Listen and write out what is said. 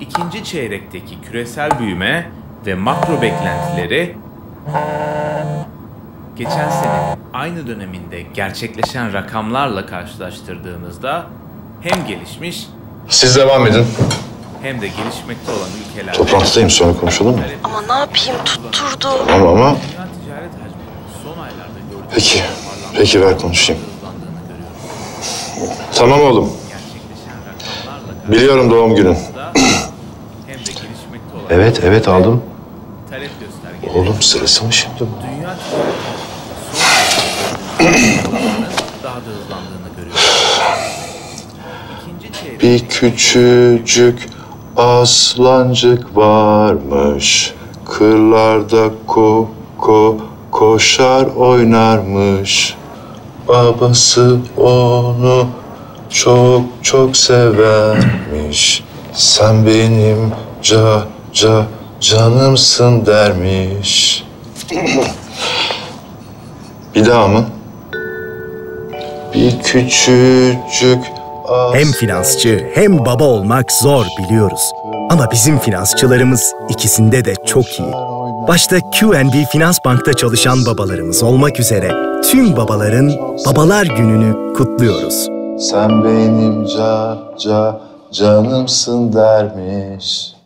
ikinci çeyrekteki küresel büyüme ve makro beklentileri geçen senenin aynı döneminde gerçekleşen rakamlarla karşılaştırdığımızda hem gelişmiş Siz devam edin. hem de gelişmekte olan ülkelerde Toplantıdayım sonra konuşalım mı? Ama ne yapayım tutturdu. Ama ama dünya ticaret hacminin son aylarda gördüğümüz peki. toparlanma Peki ver konuşayım. hızlandığını görüyoruz. Tamam oğlum. Gerçekleşen rakamlarla Biliyorum doğum günün. Olan Evet evet aldım. talep göstergeleri Oğlum sırası mı şimdi? bu? dünya daha da hızlandığını görüyoruz. İkinci çeyrek Bir küçücük aslancık varmış. Kırlarda ko ko koşar oynarmış. Babası onu çok çok severmiş. Sen benim ca ca canımsın dermiş. Bir daha mı? Bir küçücük Hem finansçı hem baba olmak zor biliyoruz. Ama bizim finansçılarımız ikisinde de çok iyi. Başta QNB Finans Bank'ta çalışan babalarımız olmak üzere tüm babaların Babalar Günü'nü kutluyoruz. Sen benim ca ca canımsın dermiş.